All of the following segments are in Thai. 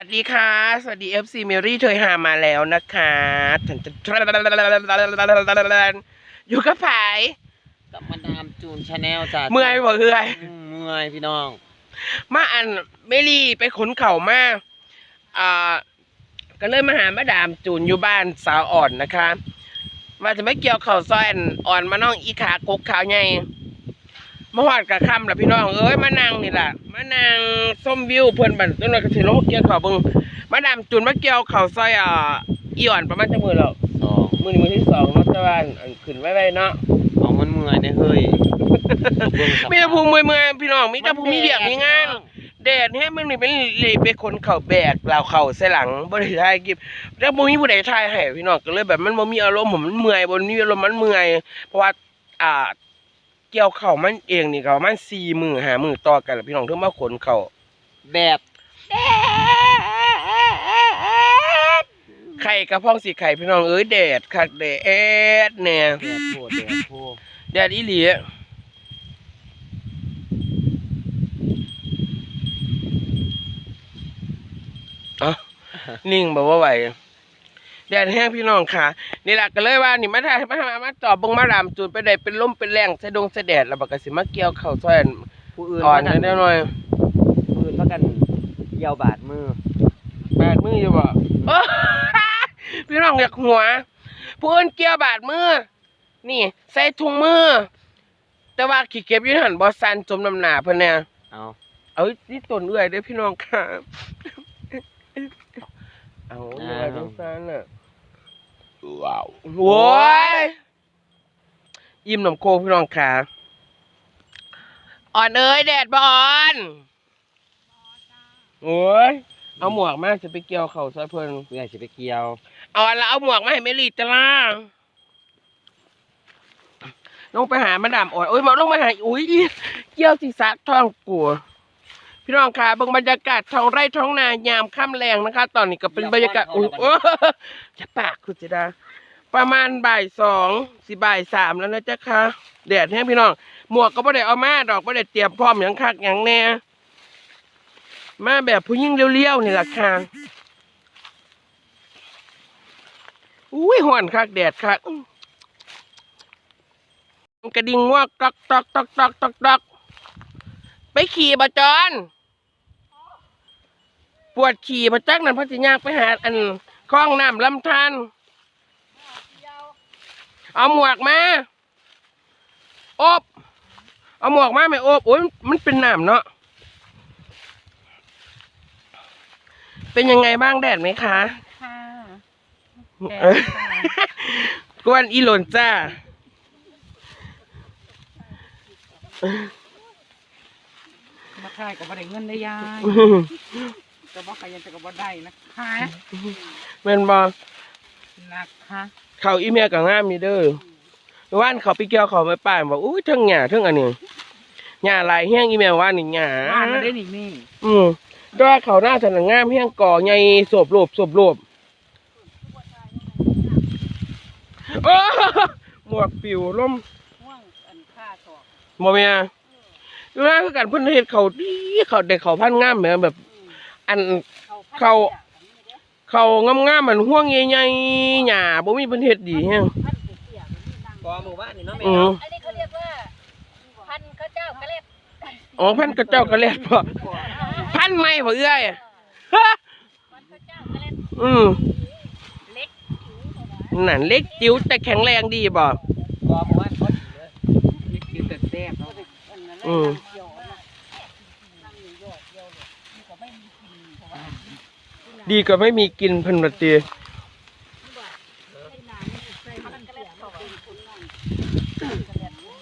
สวัสดีค่ะ สวัสดี FC เมรี่เธอหามาแล้วนะคะอยู่กับผายกับมาดามจูนชาแนลจ้ะเมื่อยบ่เอื้อยอืมเมื่อยพี่น้อง มาอันเมรี่ไปขนเข่ามาอ่าก็เลยมาหามาดามจูนอยู่บ้านสาวอ่อนนะคะว่าจะไม่เกี่ยวเข่าวซอยอันอ่อนมาน้องอีขากกขาวใหญ่ มาหอดกับคำล่ะพี่น้องเอ้ยมานั่งนี่ล่ะมานั่งส้มวิวเพื่อนบันต้นเลยก็สิลงเกี่ยวเข่าวเบึงมาดามจูนมาเกี่ยวเข่าวซอยอ่าอีอ่อนประมาณจะมือแล้วสองมือนี้มือที่สองเนาะแต่ว่าอันขึ้นไว้ๆเนาะเอามันเมื่อยเนี่ยเฮ้ยเบิ่งสภาพมีแต่ภูมิเมื่อยๆพี่น้องมีแต่ภูมิมีเดียกมีงานแดดแห้มึงนี่เป็นเลยไปคนเข่าแบกเหล่าเข่าใส่หลังบ่ได้ถ่ายคลิปแล้วบ่มีผู้ใดถ่ายให้พี่น้องก็เลยแบบมันบ่มีอารมณ์ผมมันเมื่อยบ่มีอารมณ์มันเมื่อยเพราะว่าอ่า เกี่ยวเข่ามันเองนี่ก็ประมาณ4มื้อ5มื้อต่อกันแล้วพี่น้องถึงมาขนเข่าแบบไข่กระพ้องสิไข่พี่น้องเอ้ยแดดคักแดดแน่แบบโพดแบบโพดแดดอีหลีเอะนิ่งบอกว่าไหว แดดแห้งพี่น้องค่ะ นี่แหละก็เลยว่านี่มาถ่ายมามามาจอบเบงมาดามจูนไปได้เป็นลมเป็นแรงสะดงสะแดดแล้วบักกสิมาเกี่ยวเข่าซอยอันผู้อื่นอ่อนว่านิดหน่อยผู้อื่นว่ากันเกี่ยวบาดมือบาดมืออยู่บ่โอ้พี่น้องอยากหัว ผู้อื่นเกี่ยวบาดมือ นี่ ใส่ถุงมือ แต่ว่าขี้เก็บอยืนหันบอสันจมน้ำหนาเพิ่นเนี่ยเอาเอาที่ต้นเอื้อยเด้อพี่น้องค่ะ เอาเอื้อยจังซันน่ะ ว้าวโว้ยยิ้มหนมโคพี่น้องค่ะอ่อนเอ้ยแดดบออนโอ้ยเอาหมวกมาจะไปเกี่ยวเขาซอยเพิ่นเมื่อยสิไปเกี่ยว เอาอันละเอาหมวกมาให้เมลีจ้าล่ะลงไปหามาดามอ่อนโอ้ยมาลงมาหาอุ้ยเกี่ยวศีรษะท้องกู พี่น้องค่ะเบิ่งบรรยากาศท้องไร่ท้องนายามค่ำแรงนะคะ ตอนนี้ก็เป็นบรรยากาศอุ้ยโอ้จะปากคุณจิดาประมาณบ่ายสองสิบ่ายสามแล้วนะจ๊ะค่ะแดดแห้งพี่น้อง หมวกก็ไม่ได้เอามาดอกไม่ได้เตรียมพร้อมอย่างคักอย่างแน่มาแบบผู้หญิงเลี้ยวๆนี่แหละค่ะอุ้ยห่อนคักแดดคักกระดิ่งว่าตอกตอกตอกตอกตอกตอกไปขี่บะจอน ปวดขี่บะจักนั่นเพราะสิยากไปหาอันคล้องน้ำลำธารเอาหมวกมาโอบเอาหมวกมาไม่โอบโอ้ยมันเป็นน้ำเนาะเป็นยังไงบ้างแดดไหมคะค่ะเออกวนอีหล่นจ้ามาขายกับบ่ได้เงินได้ยาย แต่ว่าใครยังจะกับบ่ได้นะคะเป็นบอนะคะเขาอีเมียกับง่ามมีเด้อเมื่อว่านเขาไปเกี่ยวเขาไปป่านบอกอุ้ยเทั้งหญ้าเทั้งอันนี้หญ้าลายแห้งอีเมียว่านนี่หญ้าบ้านมาได้นี่นี่อืมด้วยเขาหน้าถนังงามเฮียงก่อใหญ่สวบโลบสวบโลบโอ้หมวกปิวล่มห่วงอันค่าสอบโมเมียดูนะคือกันเพิ่นเฮ็ดเขาดีเขาเด็กเขาพันงามแหมแบบ อันเขาเขางามๆมันห่วงใหญ่ๆหญ้าบ่มีเพิ่นเฮ็ดดีแฮงกอหมู่บ้านนี่เนาะแม่อืออันนี้เขาเรียกว่าพันธุ์ข้าวเจ้ากระเล็ดอ๋อพันกระเจ้ากระแลดบ่พันไม่บ่เอื้อยฮะพันธุ์ข้าวเจ้ากระเล็ดอืมเล็กนั่นเล็กจิ๋วแต่แข็งแรงดีบ่กอหมู่บ้านเขาดีเลยนี่กินแต่แซ่บเนาะอืม ดีกว่าไม่มีกินเพิ่นว่าติ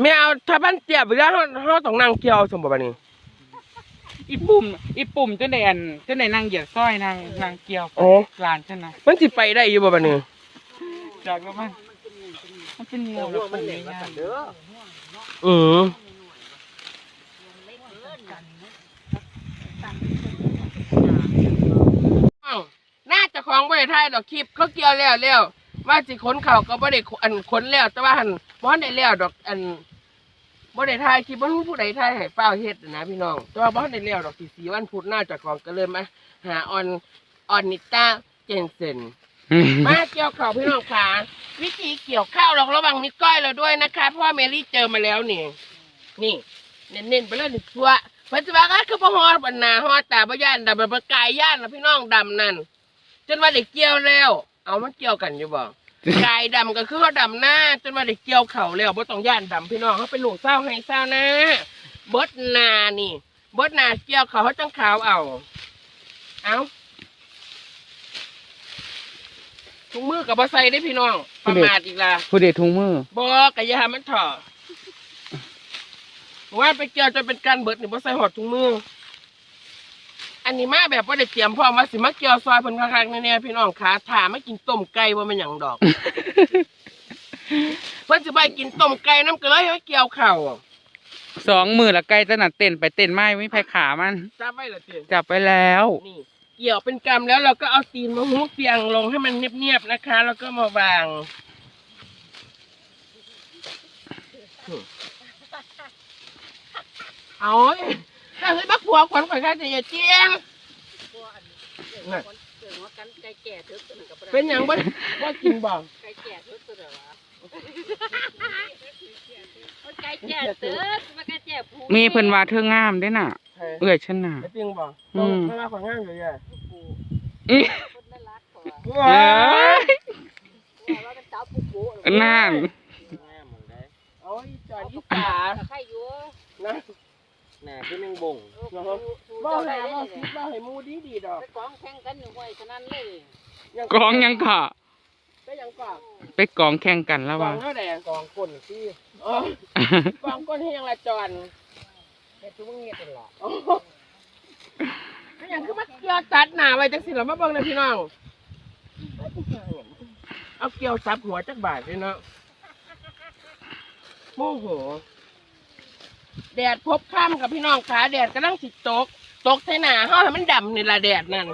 ไม่เอาถ้าบ้านเตียบเวลาเฮาเฮาต้องนั่งเกี่ยวสมบ่บัดนี้อีปุ่มอีปุ่มจนได้อันจนได้นางเหยียดสร้อยนางนางเกี่ยวโอ้กลานฉันนะมันสิไปได้อยู่บ่บัดนี้จากแล้วมันมันเป็นงูหัแล้ววมันเหล็กปุ่มาง่าสั่ยนเด้ออื ออ้าวน่าจะของบ่ได้ถ่ายดอกคลิปเขาเกี่ยวแล้วแล้วว่าสิขนเขาก็บ่ได้ขอันขนแล้ว แต่ว่าหั่นบ่ทันได้แล้วดอกอันบ่ได้ถ่ายคลิปบ่รู้ผู้ใดถ่ายให้เฝ้าวเฮ็ดน่ะนะพี่น้องแต่ว่าบ่ทันได้แล้วดอกที่สีวันพุธน่าจะของก็เลยมาหาออนออนนิต้าเจนเซน มาเกี่ยวข้าวพี่น้องค่ะวิธีเกี่ยวข้าวเราระวังนิ้วก้อยเราด้วยนะคะเพราะว่าเมลี่เจอมาแล้วนี่ นี่ เน้นๆไปเลยหนึ่งตัวปัจจุบันก็คือพอฮอดบรรณาฮอดตาบย่านดำแบบกายย่านนะพี่น้องดำนั่นจนว่าได้เกี่ยวแล้ว เอามันเกี่ยวกันอยู่บ่กายดำก็คือเขาดำหน้า จนว่าได้เกี่ยวเข่าแล้วบ่ต้องย่านดำพี่น้องเขาเป็นหลูกเศร้าให้เศร้านะเบิดนานี่เบิดนาเกี่ยวเขาเขาจังขาวเอาเอาถุงมือกับบ่ใส่ได้พี่น้องประมาทอีกละผู้เด็ดถุงมือบอกกะอยามันเถอะ ว่าไปเกี่ยวจนเป็นการเบิดนี่บ่ใส่หอดถุงมือ อันนี้มาแบบว่าได้เตรียมพร้อมว่าสิมาเกี่ยวซอยเพิ่นคักๆแน่ๆพี่น้องขาถามากินต้มไก่ว่ามันหยังดอก เพิ่นสิไปกินต้มไก่น้ำก็เลยมาเกี่ยวข้าวสองมือละไกลจะหนัดเต้นไปเต้นไม้ไม่ไผขามันจับไว้ละเตียจับไปแล้ว นี่ เกี่ยวเป็นกำแล้วเราก็เอาตีนมาหุบเปียงลงให้มันเนียบๆนะคะ แล้วก็มาวาง เอาถ้าเฮ้บักผัวขวัญขวัญข้าจะอย่าเจียงน่ะเกิดว่ากันไก่แก่ทึกตัวหนึ่งกับเป็นอย่างบ่ว่กินบ่ไก่แก่ทึกตัวเดียววะไก่แก่ตึกมาไก่แก่ผูมีเพิ่นว่าเธองามได้น่ะเอื้อยฉันน่ะไอ้จริงบ่อืม ไม่ว่าขวัญงายอยู่ยังอื้อคนน่ารักกว่าเอ้ยว่าเป็นสาวปุ๊บปุ๊นั่น เอาอีจอยอีจ๋าใครอยู่นะ หน่คือแมงบ่งบ่หาบ่คิดบ่ให้มูดีดีๆดอกไปกองแข่งกันอยู่ห้วยฉะนั้นเลยกองยังค่ะ ไปยังก่อนไปกองแข่งกันแล้วกอว่ะงเท่าแดงกองก้นที่อ๋อกองก้นให้ยังละจอนเฮ็ดทุกมึงเฮ็ดเป็นหรอไม่ยังคือมาเกี่ยวตัดหน้าไว้จังสิล่ะมาเบิ่งเลยพี่น้อง เอาเกี่ยวซับหัวจักบาทเลยเนาะโมโห แดดพบค่ำกับพี่น้องขาแดดกำลังสิตก ตกใส่หน้าเฮาให้มันดำนี่ละแดดนั่น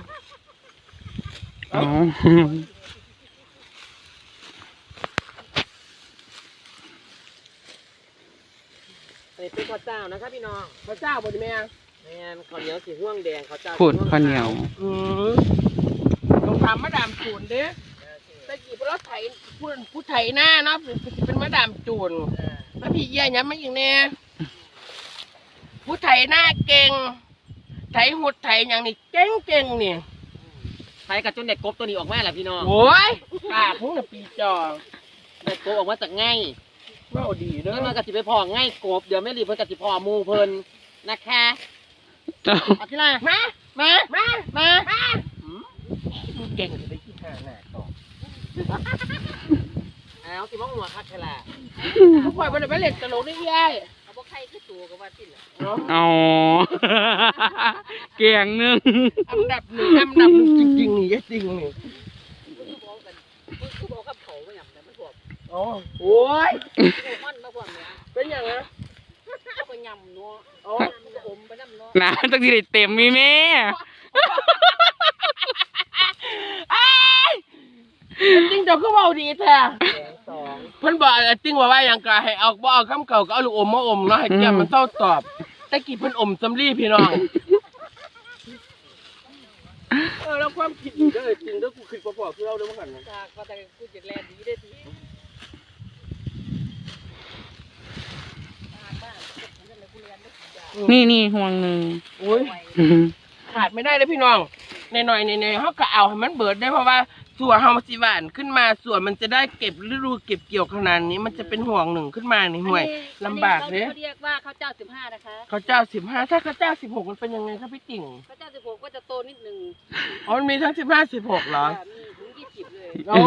อ๋ออันนี้เป็นข้าวเจ้านะครับพี่น้องพระเจ้าบ่ดีแม่แม่นข้าวเหนียวสีห่วงแดงข้าวเจ้าพูดข้าวเหนียว อืมต้องทำมาดามจูนเด้ตะกี้พวกเราไถผู้ผู้ไถหน้าเนาะเป็นมาดามจูนแล้วพี่เยี่ยย้ำมาอีกแน่ ผู้ไถหน้าเก่ง ไถหุดไถอย่างนี้เก่งเก่งๆนี่ใครกับจนเด็กกบตัวนี้ออกมาแหละพี่น้องโอ้ยปากมึงน่ะปีจอเด็กกบออกมาจากไง่ายเว่าดีเด้แล้วอมันกสิไปพอง่ายกบเดี๋ยวแม่รีเพิ่นกสิพอหมูเพิ่นนะคะเอาที่ไรมา มา มา มามามึงเก่งจะไปขี้ห่าหน้าต่อเอาสิมองหัวคักแค่ละผู้คอยบ่ได้ไปเล่นตลกได้ยัย เอาบ่ใครคือตัวกับว่าสิ้นละเนาะอ๋อเกียงหนึงอันดับหนึ่งอันดับหนึ่งจริงๆนี่จริงๆนี่คือบอกกันคือบอกกับเขาว่าหยังแต่มันบอกอ๋อโอ้ยมันมาพวกเนี้ยเป็นอย่างนะเขาก็ยำเนาะอ๋อมันอมไปน้ำเนาะนะตั้งที่ได้เต็มมีแม่จริงเจ้าก็เบาดีแท้ สองเพิ่นบอกอะไรจริงว่าว่าอย่างกะให้เอาบ่เอาคำเก่าก็เอาลูกอมมาอมเนาะให้เจียมมันเท่าตอบแต่กี้เพิ่นอมสำลีพี่น้องเออแล้วความคิดดีเด้อจริงเด้อกูคิดบ่พอคือเราเด้อว่าหั่นน่ะจากก็แต่กูจะแลดีได้ทีนี่นี่ห่วงหนึ่งโอ้ย ขาดไม่ได้เลยพี่น้องในหน่อยในในๆเฮาก็เอาให้มันเบิดได้เพราะว่า ส่วนเฮาสิหวานขึ้นมาส่วนมันจะได้เก็บฤดูเก็บเกี่ยวขนาดนี้มันจะเป็นห่วงหนึ่งขึ้นมานี่ห่วยลำบากเด้เขาเรียกว่าข้าวเจ้าสิบห้านะคะเขาเจ้าสิบห้าถ้าเขาเจ้าสิบหกมันเป็นยังไงครับพี่ติ่งข้าวเจ้าสิบหกก็จะโตนิดหนึ่งอ๋อมันมีทั้งสิบห้าสิบหกเหรอมีถึงยี่สิบเลยโอ้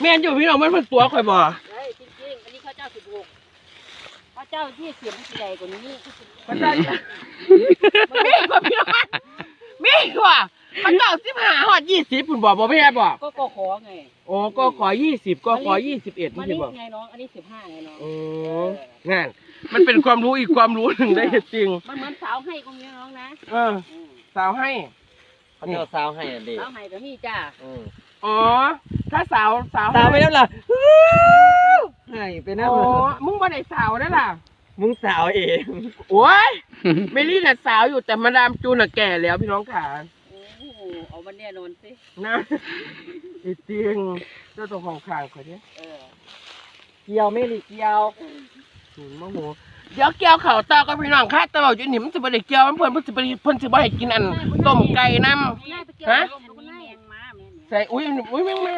แม่นอยู่พี่น้องมันเป็นตัวข่อยบ่เฮ้ยจริงๆอันนี้ข้าวเจ้าสิบหกข้าวเจ้ายี่สิบมันจะใหญ่กว่านี้เขาเจ้า มีกว่าพี่น้องมีกว่า เขาเจ้าสิบห้าหอดยี่สิบคุณบอกบอกไม่ใช่บอกก็ก็ขอไง โอ้ก็ขอยี่สิบก็ขอยี่สิบเอ็ดมันี่นสินี่บอกไงน้อง อันนี้สิบห้าไงน้อง โอ้งั้นมันเป็นความรู้อีกความรู้หนึ่งได้จริง มันเหมือนสาวให้ตรงนี้น้องนะเออสาวให้ข้าวเจ้าสาวให้อันเดีสาวให้กับนี่จ้าอืมอ๋อ ถ้าสาวสาวสาวไปแล้วล่ะให้ไปนะอ๋อมึงบ่ได้สาวได้ล่ะ มึงสาวเอง โอ้ย เมลี่น่ะสาวอยู่แต่มาดามจูนน่ะแก่แล้วพี่น้องขาอ มันแน่นอนสินะอีจริงเจ้าตัวของข้างเขาเนี่ยเออเกี่ยวไม่รีเกี่ยวหืมโมโหเดี๋ยวเกี่ยวเข่าวต่อกับพี่น้องค่ะแต่ว่าอยู่นี่มันจะบ่ได้เกี่ยวมันเพิ่นเพิ่นสิบ่ได้เพิ่นสิบ่ให้กินอันต้มไก่นำง่ายไปเกี่ยวฮะลมมันแมงมาแม่เนี่ยใส่อุ้ยอุ้ยแมงมา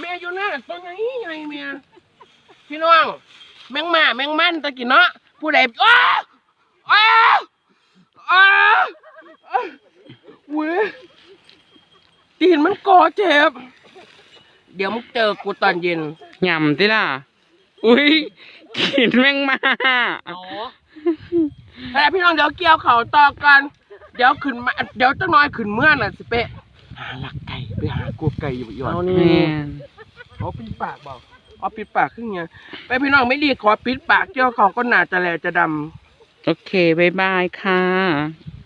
แม่อยู่หน้าตัวไหนไงแม่พี่น้องแมงมาแมงมันตะกี้เนาะผู้ใดอ้าวอ้าวอ้าวอ้าวเว้ย ตีนมันก่อเจ็บ เดี๋ยวมึงเจอกูตอนเย็นยำติล่ะ อุ้ยกินแมงมาอ๋อแต่พี่น้องเดี๋ยวเกี่ยวเขาต่อกัน เดี๋ยวขึ้นมาเดี๋ยวจังน้อยขึ้นเมื่อน่ะสิเปะหาหลักไก่ไปหากูไก่อยู่อยู่เอาแมนี่นเอาปิดปากบอกเอาปิดปากขึ้นไงไปพี่น้องไม่ดีขอปิดปากเกี่ยวเขาก็หนาจะแลจะดโอเคบายบายค่ะำ